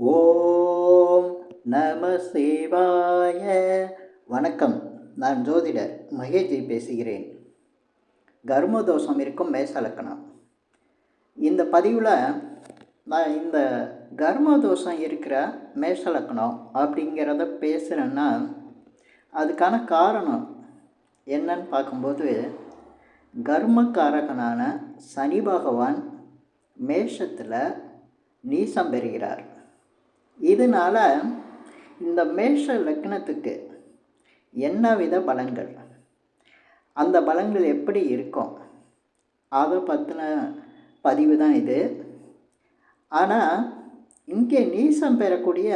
ஓம் நம சிவாய. வணக்கம். நான் ஜோதிடர் மகேஜி பேசுகிறேன். கர்மதோஷம் இருக்கும் மேசலக்கணம் இந்த பதிவில் நான் இந்த கர்மதோஷம் இருக்கிற மேசலக்கணம் அப்படிங்கிறத பேசுகிறேன்னா அதுக்கான காரணம் என்னன்னு பார்க்கும்போது கர்மக்காரகனான சனி பகவான் மேஷத்தில் நீசம் பெறுகிறார். இதனால் இந்த மேஷ லக்னத்துக்கு என்ன வித பலன்கள்? அந்த பலன்கள் எப்படி இருக்கும்? அதை பற்றின பதிவு தான் இது. ஆனால் இங்கே நீசம் பெறக்கூடிய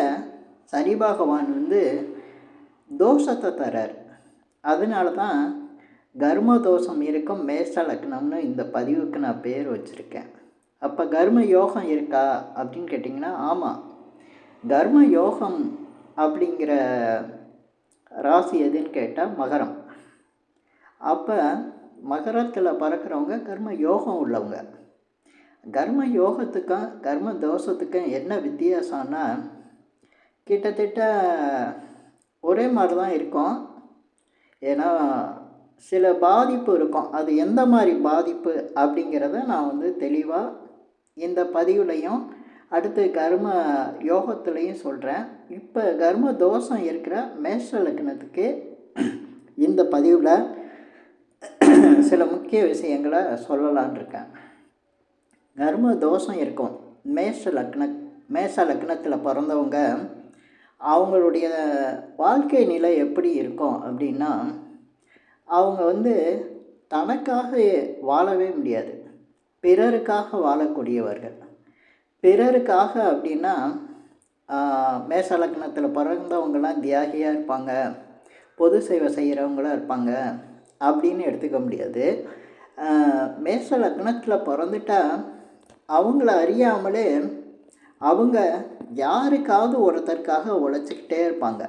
சனி பகவான் வந்து தோஷத்தை தரார் அதனால தான் கர்ம தோஷம் இருக்கும் மேஷ லக்னம்னு இந்த பதிவுக்கு நான் பேர் வச்சுருக்கேன். அப்போ கர்ம யோகம் இருக்கா அப்படின்னு கேட்டிங்கன்னா ஆமாம் கர்ம யோகம் அப்படிங்கிற ராசி எதுன்னு கேட்டால் மகரம். அப்போ மகரத்தில் பறக்கிறவங்க கர்ம யோகம் உள்ளவங்க. கர்ம யோகத்துக்கும் கர்ம தோஷத்துக்கும் என்ன வித்தியாசம்னா கிட்டத்தட்ட ஒரே மாதிரி தான் இருக்கும். ஏன்னா சில பாதிப்பு இருக்கும். அது எந்த மாதிரி பாதிப்பு அப்படிங்கிறத நான் வந்து தெளிவாக இந்த பதிவுலையும் அடுத்து கர்ம யோகத்துலேயும் சொல்கிறேன் இப்போ கர்ம தோஷம் இருக்கிற மேஷ லக்னத்துக்கு இந்த பதிவில் சில முக்கிய விஷயங்களை சொல்லலான் இருக்கேன். கர்ம தோஷம் இருக்கும். மேஷ லக்ன மேஷ லக்னத்தில் பிறந்தவங்க அவங்களுடைய வாழ்க்கை நிலை எப்படி இருக்கும் அப்படின்னா அவங்க வந்து தனக்காக வாழவே முடியாது. பிறருக்காக வாழக்கூடியவர்கள். பிறருக்காக அப்படின்னா மேச லக்னத்தில் பிறந்தவங்களாம் தியாகியாக இருப்பாங்க. பொது சேவை செய்கிறவங்களாம் இருப்பாங்க அப்படின்னு எடுத்துக்க முடியாது. மேச லக்னத்தில் பிறந்துட்டா அவங்கள அறியாமலே அவங்க யாருக்காவது ஒருத்தருக்காக உழைச்சிக்கிட்டே இருப்பாங்க.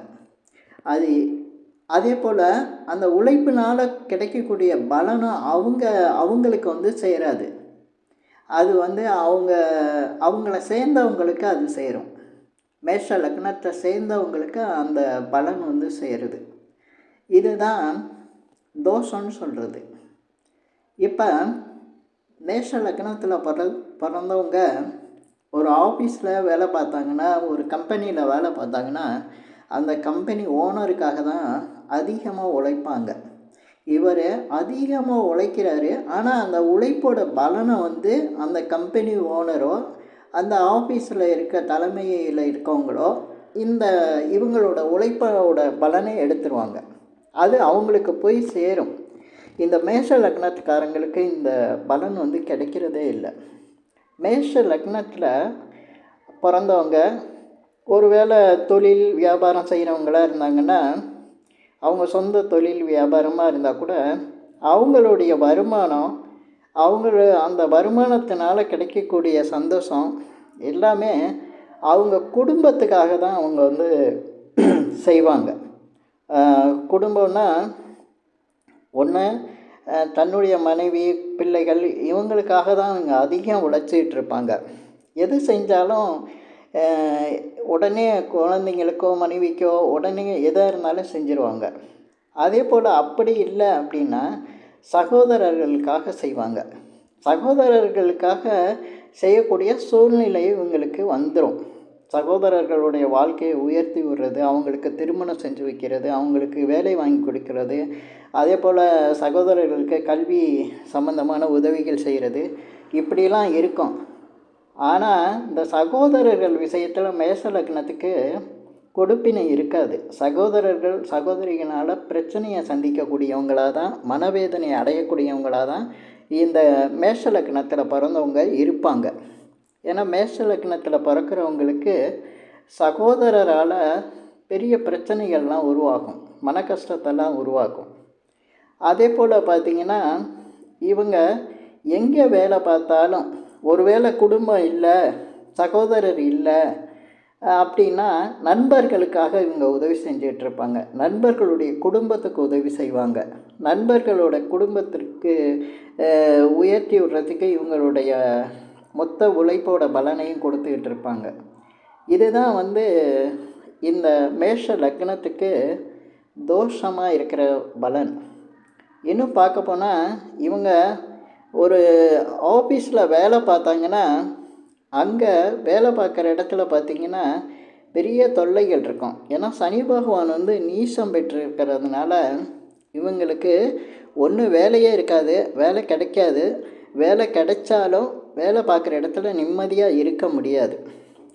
அது அதே போல் அந்த உழைப்பினால் கிடைக்கக்கூடிய பலனும் அவங்க அவங்களுக்கு வந்து சேராது. அது வந்து அவங்க அவங்கள சேர்ந்தவங்களுக்கு அது சேரும். மேஷ லக்னத்தை சேர்ந்தவங்களுக்கு அந்த பலன் வந்து சேருது. இதுதான் தோஷம்னு சொல்கிறது இப்போ மேஷ லக்னத்தில் பிற பிறந்தவங்க ஒரு ஆஃபீஸில் வேலை பார்த்தாங்கன்னா ஒரு கம்பெனியில் வேலை பார்த்தாங்கன்னா அந்த கம்பெனி ஓனருக்காக தான் அதிகமாக உழைப்பாங்க. இவர் அதிகமாக உழைக்கிறாரு. ஆனால் அந்த உழைப்போட பலனை வந்து அந்த கம்பெனி ஓனரோ அந்த ஆஃபீஸில் இருக்க தலைமையில் இருக்கவங்களோ இந்த இவங்களோட உழைப்போட பலனை எடுத்துருவாங்க. அது அவங்களுக்கு போய் சேரும். இந்த மேஷ லக்னத்துக்காரங்களுக்கு இந்த பலன் வந்து கிடைக்கிறதே இல்லை. மேஷ லக்னத்தில் பிறந்தவங்க ஒருவேளை தொழில் வியாபாரம் செய்கிறவங்களாக இருந்தாங்கன்னா அவங்க சொந்த தொழில் வியாபாரமாக இருந்தால் கூட அவங்களுடைய வருமானம் அவங்கள அந்த வருமானத்தினால் கிடைக்கக்கூடிய சந்தோஷம் எல்லாமே அவங்க குடும்பத்துக்காக தான் அவங்க வந்து செய்வாங்க. குடும்பம்னா ஒன்று தன்னுடைய மனைவி பிள்ளைகள் இவங்களுக்காக தான் அவங்க அதிகம் உழைச்சிட்டு இருப்பாங்க. எது செஞ்சாலும் உடனே குழந்தைங்களுக்கோ மனைவிக்கோ உடனே எதாக இருந்தாலும் செஞ்சுருவாங்க. அதே போல் அப்படி இல்லை அப்படின்னா சகோதரர்களுக்காக செய்வாங்க. சகோதரர்களுக்காக செய்யக்கூடிய சூழ்நிலை இவங்களுக்கு வந்துடும் சகோதரர்களுடைய வாழ்க்கையை உயர்த்தி விடுறது அவங்களுக்கு திருமணம் செஞ்சு வைக்கிறது அவங்களுக்கு வேலை வாங்கி கொடுக்கறது அதே போல் சகோதரர்களுக்கு கல்வி சம்பந்தமான உதவிகள் செய்கிறது இப்படிலாம் இருக்கும். ஆனால் இந்த சகோதரர்கள் விஷயத்தில் மேச லக்னத்துக்கு கொடுப்பினை இருக்காது. சகோதரர்கள் சகோதரிகளால் பிரச்சனையை சந்திக்கக்கூடியவங்களாக தான் மனவேதனை அடையக்கூடியவங்களாக தான் இந்த மேஷ லக்னத்தில் பிறந்தவங்க இருப்பாங்க. ஏன்னா மேஷ லக்னத்தில் பிறக்கிறவங்களுக்கு சகோதரரால் பெரிய பிரச்சனைகள்லாம் உருவாகும். மன கஷ்டத்தெல்லாம் உருவாக்கும் அதே போல் பார்த்திங்கன்னா இவங்க எங்கே வேலை பார்த்தாலும் ஒருவேளை குடும்பம் இல்லை சகோதரர் இல்லை அப்படின்னா நண்பர்களுக்காக இவங்க உதவி செஞ்சிட்ருப்பாங்க நண்பர்களுடைய குடும்பத்துக்கு உதவி செய்வாங்க. நண்பர்களோட குடும்பத்திற்கு உயர்த்தி விடுறதுக்கு இவங்களுடைய மொத்த உழைப்போட பலனையும் கொடுத்துக்கிட்டு இருப்பாங்க. இதுதான் வந்து இந்த மேஷ லக்னத்துக்கு தோஷமாக இருக்கிற பலன். இன்னும் பார்க்க போனால் இவங்க ஒரு ஆஃபீஸில் வேலை பார்த்தாங்கன்னா அங்கே வேலை பார்க்குற இடத்துல பார்த்திங்கன்னா பெரிய தொல்லைகள் இருக்கும். ஏன்னா சனி பகவான் வந்து நீசம் பெற்றிருக்கிறதுனால இவங்களுக்கு ஒன்று வேலையே இருக்காது வேலை கிடைக்காது. வேலை கிடைச்சாலும் வேலை பார்க்குற இடத்துல நிம்மதியாக இருக்க முடியாது.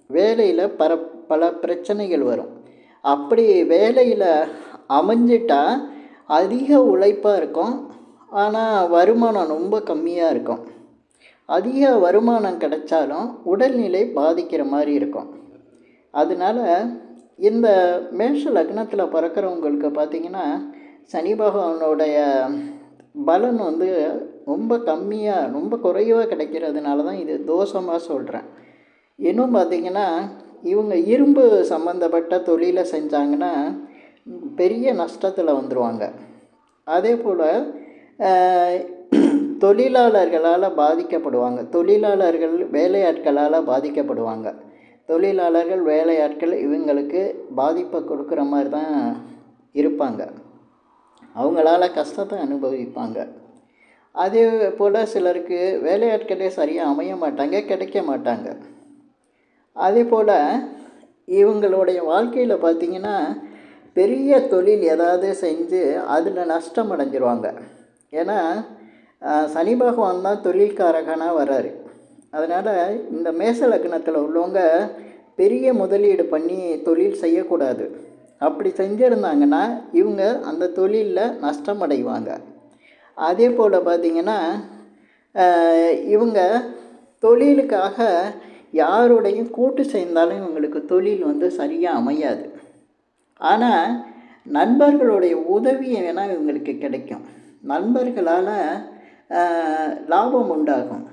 வேலையில் பர பல பிரச்சனைகள் வரும். அப்படி வேலையில் அமைஞ்சிட்டா அதிக உழைப்பாக இருக்கும். ஆனால் வருமானம் ரொம்ப கம்மியாக இருக்கும். அதிக வருமானம் கிடைச்சாலும் உடல்நிலை பாதிக்கிற மாதிரி இருக்கும். அதனால் இந்த மேஷ லக்னத்தில் பிறக்கிறவங்களுக்கு பார்த்திங்கன்னா சனி பகவானுடைய பலன் வந்து ரொம்ப கம்மியாக ரொம்ப குறைவாக கிடைக்கிறதுனால தான் இது தோஷமாக சொல்கிறேன் இன்னும் பார்த்திங்கன்னா இவங்க இரும்பு சம்மந்தப்பட்ட தொழிலை செஞ்சாங்கன்னா பெரிய நஷ்டத்தில் வந்துடுவாங்க அதே போல் தொழிலாளர்களால் பாதிக்கப்படுவாங்க. தொழிலாளர்கள் வேலையாட்களால் பாதிக்கப்படுவாங்க. தொழிலாளர்கள் வேலையாட்கள் இவங்களுக்கு பாதிப்பை கொடுக்குற மாதிரி தான் இருப்பாங்க. அவங்களால கஷ்டத்தை அனுபவிப்பாங்க. அதே போல் சிலருக்கு வேலையாட்களே சரியாக அமைய மாட்டாங்க கிடைக்க மாட்டாங்க. அதே போல் இவங்களுடைய வாழ்க்கையில் பார்த்திங்கன்னா பெரிய தொழில் ஏதாவது செஞ்சு அதில் நஷ்டம் அடைஞ்சிருவாங்க. ஏன்னா சனி பகவான் தான் தொழில்காரகனாக வர்றாரு. அதனால் இந்த மேச லக்னத்தில் உள்ளவங்க பெரிய முதலீடு பண்ணி தொழில் செய்யக்கூடாது. அப்படி செஞ்சுருந்தாங்கன்னா இவங்க அந்த தொழிலில் நஷ்டம் அடைவாங்க அதே போல் பார்த்திங்கன்னா இவங்க தொழிலுக்காக யாருடையும் கூட்டு சேர்ந்தாலும் இவங்களுக்கு தொழில் வந்து சரியாக அமையாது. ஆனால் நண்பர்களுடைய உதவி வேணால் இவங்களுக்கு கிடைக்கும். நண்பர்களால் லாபம் உண்டாகும்.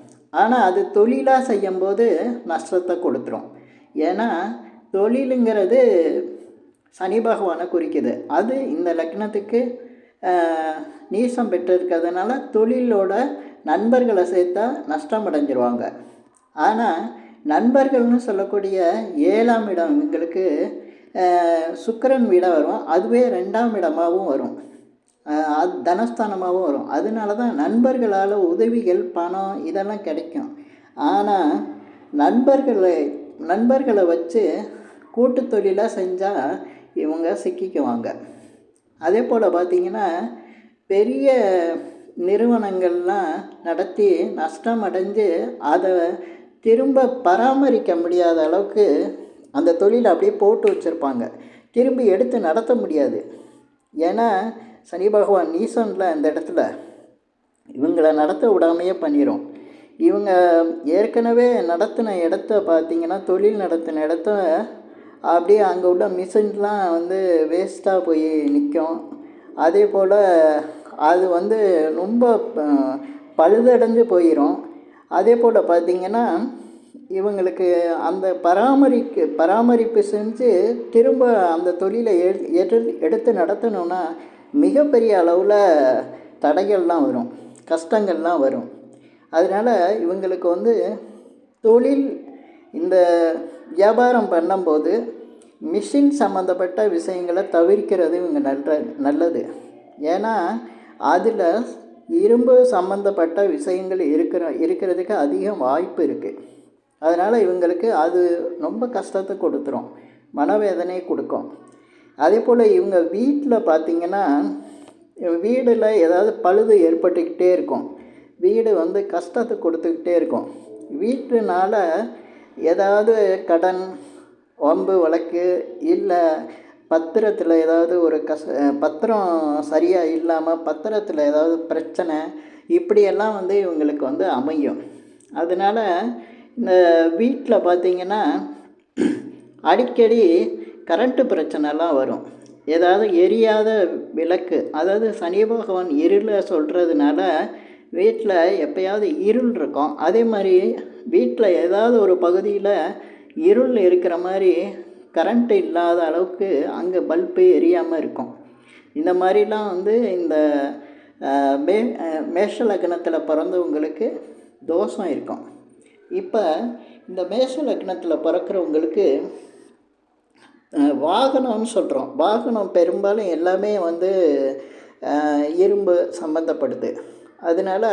ஆனால் அது தொழிலாக செய்யும்போது நஷ்டத்தை கொடுத்துரும். ஏன்னா தொழிலுங்கிறது சனி பகவானை குறிக்குது. அது இந்த லக்னத்துக்கு நீசம் பெற்றிருக்கிறதுனால தொழிலோட நண்பர்களை சேர்த்தா நஷ்டம் அடைஞ்சிருவாங்க ஆனால் நண்பர்கள்னு சொல்லக்கூடிய ஏழாம் இடம் எங்களுக்கு சுக்கரன் வீடாக வரும். அதுவே ரெண்டாம் இடமாகவும் வரும். அது தனஸ்தானமாகவும் வரும். அதனால தான் நண்பர்களால் உதவிகள் பணம் இதெல்லாம் கிடைக்கும். ஆனால் நண்பர்களை நண்பர்களை வச்சு கூட்டு தொழிலாக செஞ்சால் இவங்க சிக்கிக்குவாங்க. அதே போல் பார்த்திங்கன்னா பெரிய நிறுவனங்கள்லாம் நடத்தி நஷ்டம் அடைஞ்சு அதை திரும்ப பராமரிக்க முடியாத அளவுக்கு அந்த தொழிலை அப்படியே போட்டு வச்சுருப்பாங்க. திரும்பி எடுத்து நடத்த முடியாது. ஏன்னா சனி பகவான் நீசனில் அந்த இடத்துல இவங்களை நடத்த விடாமையே பண்ணிடும் இவங்க ஏற்கனவே நடத்தின இடத்த பார்த்திங்கன்னா தொழில் நடத்தின இடத்த அப்படியே அங்கே உள்ள மிஷின்லாம் வந்து வேஸ்ட்டாக போய் நிற்கும் அதே போல் அது வந்து ரொம்ப பழுதடைஞ்சு போயிடும் அதே போல் பார்த்திங்கன்னா இவங்களுக்கு அந்த பராமரிக்க பராமரிப்பு செஞ்சு திரும்ப அந்த தொழிலை எடுத்து நடத்தணும்னா மிகப்பெரிய அளவில் தடைகள்லாம் வரும். கஷ்டங்கள்லாம் வரும். அதனால் இவங்களுக்கு வந்து தொழில் இந்த வியாபாரம் பண்ணும்போது மிஷின் சம்மந்தப்பட்ட விஷயங்களை தவிர்க்கிறது இவங்க நல்ல நல்லது. ஏன்னா அதில் இரும்பு சம்மந்தப்பட்ட விஷயங்கள் இருக்கிற இருக்கிறதுக்கு அதிக வாய்ப்பு இருக்குது அதனால் இவங்களுக்கு அது ரொம்ப கஷ்டத்தை கொடுத்துரும். மனவேதனையை கொடுக்கும். அதே போல் இவங்க வீட்டில் பார்த்திங்கன்னா வீடில் ஏதாவது பழுது ஏற்பட்டுக்கிட்டே இருக்கும். வீடு வந்து கஷ்டத்தை கொடுத்துக்கிட்டே இருக்கும். வீட்டுனால ஏதாவது கடன் ஒம்பு வழக்கு இல்லை பத்திரத்தில் ஏதாவது ஒரு கஷ பத்திரம் சரியாக இல்லாமல் பத்திரத்தில் ஏதாவது பிரச்சனை இப்படியெல்லாம் வந்து இவங்களுக்கு வந்து அமையும். அதனால் இந்த வீட்டில் பார்த்திங்கன்னா அடிக்கடி கரண்ட்டு பிரச்சனைலாம் வரும். ஏதாவது எரியாத விளக்கு அதாவது சனி பகவான் இருளை சொல்கிறதுனால வீட்டில் எப்போயாவது இருள் இருக்கும். அதே மாதிரி வீட்டில் ஏதாவது ஒரு பகுதியில் இருள் இருக்கிற மாதிரி கரண்ட் இல்லாத அளவுக்கு அங்கே பல்பு எரியாமல் இருக்கும். இந்த மாதிரிலாம் வந்து இந்த மே மேஷ லக்னத்தில் பிறந்தவங்களுக்கு தோஷம் இருக்கும். இப்போ இந்த மேஷ லக்னத்தில் பிறக்கிறவங்களுக்கு வாகனம்னு சொல்கிறோம் வாகனம் பெரும்பாலும் எல்லாமே வந்து இரும்பு சம்மந்தப்படுது அதனால்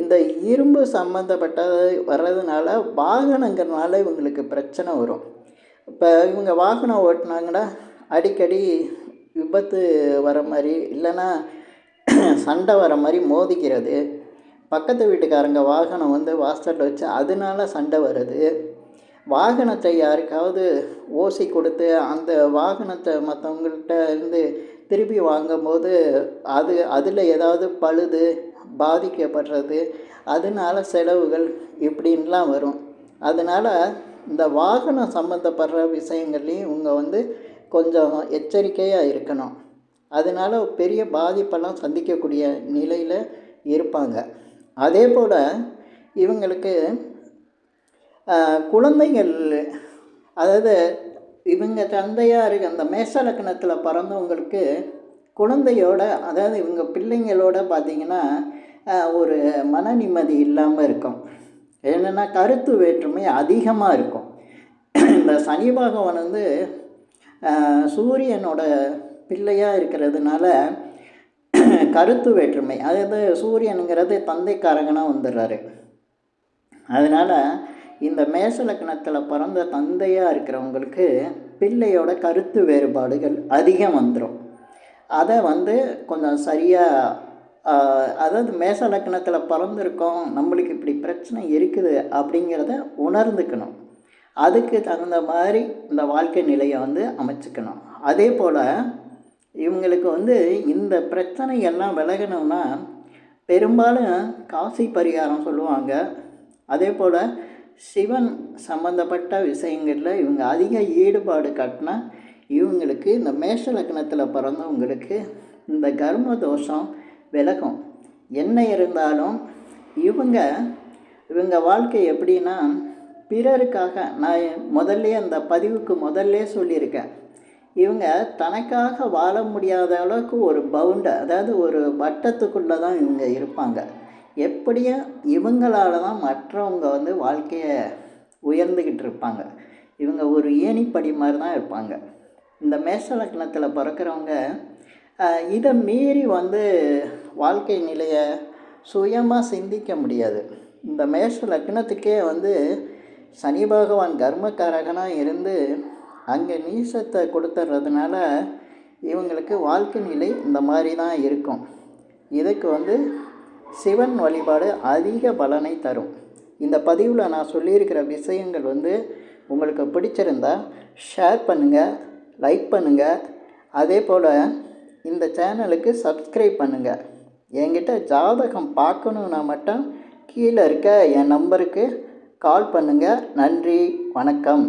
இந்த இரும்பு சம்மந்தப்பட்டது வர்றதுனால வாகனங்கிறனால இவங்களுக்கு பிரச்சனை வரும். இப்போ இவங்க வாகனம் ஓட்டினாங்கன்னா அடிக்கடி விபத்து வர மாதிரி இல்லைன்னா சண்டை வர மாதிரி மோதிக்கிறது. பக்கத்து வீட்டுக்காரங்க வாகனம் வந்து வாசலில் வச்சு அதனால சண்டை வருது. வாகனத்தை யாருக்காவது ஓசி கொடுத்து அந்த வாகனத்தை மற்றவங்கள்ட்ட இருந்து திருப்பி வாங்கும்போது அது அதில் ஏதாவது பழுது பாதிக்கப்படுறது அதனால செலவுகள் இப்படின்லாம் வரும். அதனால் இந்த வாகனம் சம்மந்தப்படுற விஷயங்கள்லையும் இவங்க வந்து கொஞ்சம் எச்சரிக்கையாக இருக்கணும். அதனால் பெரிய பாதிப்பெல்லாம் சந்திக்கக்கூடிய நிலையில் இருப்பாங்க. அதே போல் இவங்களுக்கு குழந்தைகள் அதாவது இவங்க தந்தையார் அந்த மேஷ லக்னத்தில் பிறந்தவங்களுக்கு குழந்தையோட அதாவது இவங்க பிள்ளைங்களோட பார்த்திங்கன்னா ஒரு மன நிம்மதி இல்லாமல் இருக்கும். என்னென்னா கருத்து வேற்றுமை அதிகமாக இருக்கும். இந்த சனி பகவான் வந்து சூரியனோட பிள்ளையாக இருக்கிறதுனால கருத்து வேற்றுமை அதாவது சூரியனுங்கிறது தந்தைக்காரங்கனாக வந்துடுறாரு. அதனால் இந்த மேச லக்னத்தில் பிறந்த தந்தையாக இருக்கிறவங்களுக்கு பிள்ளையோட கருத்து வேறுபாடுகள் அதிகம் வந்துடும் அதை வந்து கொஞ்சம் சரியாக அதாவது மேச லக்னத்தில் பிறந்திருக்கோம் நம்மளுக்கு இப்படி பிரச்சனை இருக்குது அப்படிங்கிறத உணர்ந்துக்கணும். அதுக்கு தகுந்த மாதிரி இந்த வாழ்க்கை நிலையை வந்து அமைச்சுக்கணும். அதே போல் இவங்களுக்கு வந்து இந்த பிரச்சனை எல்லாம் விலகணும்னா பெரும்பாலும் காசி பரிகாரம் சொல்லுவாங்க. அதே போல் சிவன் சம்மந்தப்பட்ட விஷயங்களில் இவங்க அதிக ஈடுபாடு காட்டினா இவங்களுக்கு இந்த மேஷ லக்னத்தில் பிறந்தவங்களுக்கு இந்த கர்ம தோஷம் விலகும். என்ன இருந்தாலும் இவங்க இவங்க வாழ்க்கை எப்படின்னா பிறருக்காக நான் முதல்ல அந்த பதிவுக்கு முதல்ல சொல்லியிருக்கேன். இவங்க தனக்காக வாழ முடியாத அளவுக்கு ஒரு பவுண்டை அதாவது ஒரு வட்டத்துக்குள்ளே தான் இவங்க இருப்பாங்க. எப்படியும் இவங்களால தான் மற்றவங்க வந்து வாழ்க்கையை உயர்ந்துக்கிட்டு இருப்பாங்க. இவங்க ஒரு ஏணிப்படி மாதிரி தான் இருப்பாங்க. இந்த மேஷ லக்னத்தில் பிறக்கிறவங்க இதை மீறி வந்து வாழ்க்கை நிலையை சுயமாக சிந்திக்க முடியாது. இந்த மேஷ லக்னத்துக்கே வந்து சனி பகவான் கர்மக்காரகனாக இருந்து அங்கே நீசத்தை கொடுத்துட்றதுனால இவங்களுக்கு வாழ்க்கை நிலை இந்த மாதிரி தான் இருக்கும். இதுக்கு வந்து சிவன் வழிபாடு அதிக பலனை தரும். இந்த பதிவில் நான் சொல்லியிருக்கிற விஷயங்கள் வந்து உங்களுக்கு பிடிச்சிருந்தா ஷேர் பண்ணுங்கள் லைக் பண்ணுங்கள் அதே போல் இந்த சேனலுக்கு சப்ஸ்கிரைப் பண்ணுங்கள் என்கிட்ட ஜாதகம் பார்க்கணுன்னா மட்டும் கீழே இருக்க என் நம்பருக்கு கால் பண்ணுங்கள் நன்றி வணக்கம்.